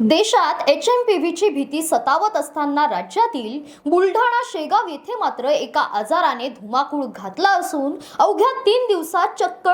देशात H M P व्हीची भीती सतावत असताना राज्यातील बुलढाणा शेगाव येथे मात्र एका आजाराने धुमाकूळ घातला असून अवघ्या तीन दिवसात चक्क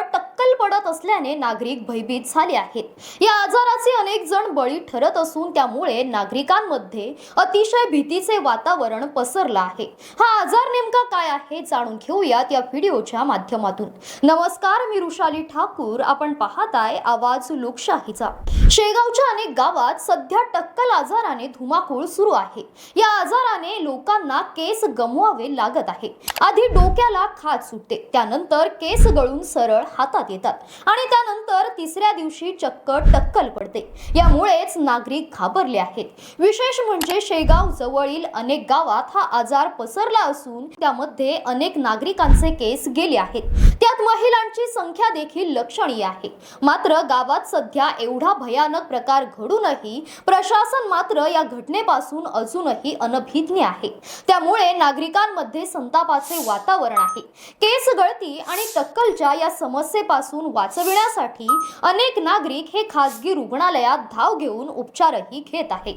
असल्याने नागरिक भयभीत झाले आहेत. या आजाराचे अनेक जण बळी ठरत असून त्यामुळे नागरिकांमध्ये अतिशय भीतीचे वातावरण पसरलं आहे. हा आजार नेमका काय आहे जाणून घेऊयात या व्हिडिओच्या माध्यमातून. नमस्कार मी रुशाली ठाकूर. आपण पाहताय आवाज लोकशाहीचा. शेगावच्या अनेक गावात सध्या टक्कल आजाराने धुमाकूळ सुरू आहे. या आजाराने लोकांना केस गमवावे लागत आहे. आधी डोक्याला खाज सुटते. त्यानंतर केस गळून सरळ हातात येतात. आणि त्यानंतर तिसऱ्या दिवशी चक्क टक्कल पडते. यामुळेच नागरिक घाबरले आहेत. विशेष म्हणजे शेगाव जवळील अनेक गावात हा आजार पसरला असून त्यामध्ये अनेक नागरिकांचे केस गेले आहेत. त्या महिलांची संख्या देखील लक्षणीय आहे. मात्र गावात सध्या एवढा भयानक प्रकार घडूनही प्रशासन मात्र या घटनेपासून अजूनही अनभिज्ञ आहे. त्यामुळे नागरिकांमध्ये संतापाचे वातावरण आहे. केस गळती आणि टक्कलच्या या समस्येपासून वाचविण्यासाठी अनेक नागरिक हे खासगी रुग्णालयात धाव घेऊन उपचारही घेत आहे.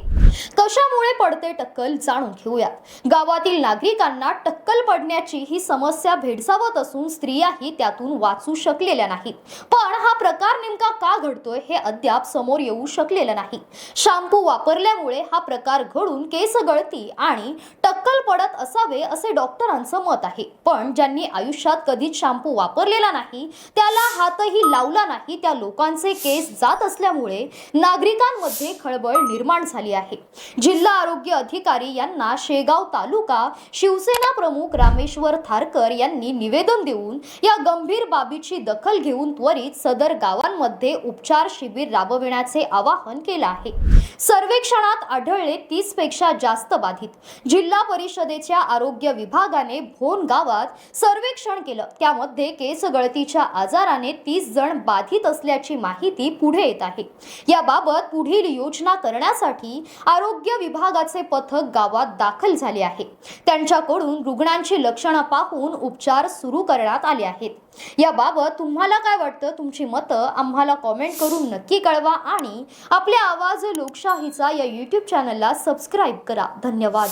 कशामुळे पडते टक्कल जाणून घेऊयात. गावातील नागरिकांना टक्कल पडण्याची ही समस्या भेडसावत असून स्त्रियाही त्यातून वाचू शकलेल्या नाहीत. पण हा प्रकार नेमका का घडतोय हे अद्याप समोर येऊ शकलेलं नाही. शॅम्पू वापरल्यामुळे हा प्रकार घडून केस गळती आणि टक्कल पडत असावे असे डॉक्टरांचं मत आहे. पण ज्यांनी आयुष्यात कधीच शॅम्पू वापरलेला नाही त्याला हातही लावला नाही त्या लोकांचे केस जात असल्यामुळे नागरिकांमध्ये खळबळ निर्माण झाली आहे. जिल्हा आरोग्य अधिकारी यांना शेगाव तालुका शिवसेना प्रमुख रामेश्वर थारकर यांनी निवेदन देऊन या गंभीर बाबीची दखल घेऊन त्वरित सदर गावांमध्ये उपचार शिबिर राबविण्याचे आवाहन केलं आहे. सर्वेक्षणात आढळले तीसपेक्षा जास्त बाधित. जिल्हा परिषदेच्या आरोग्य विभागाने भोन गावात सर्वेक्षण केलं. त्यामध्ये केस गळतीच्या आजाराने तीस जण बाधित असल्याची माहिती पुढे येत आहे. याबाबत पुढील योजना करण्यासाठी आरोग्य विभागाचे पथक गावात दाखल झाले आहे. त्यांच्याकडून रुग्णांची लक्षणं पाहून उपचार सुरू करण्यात आले आहेत. याबाबत तुम्हाला काय वाटतं? तुमची मतं आम्हाला कॉमेंट करून नक्की कळवा आणि आपल्या आवाज लोकशाहीचा या यूट्यूब चॅनलला सबस्क्राईब करा. धन्यवाद.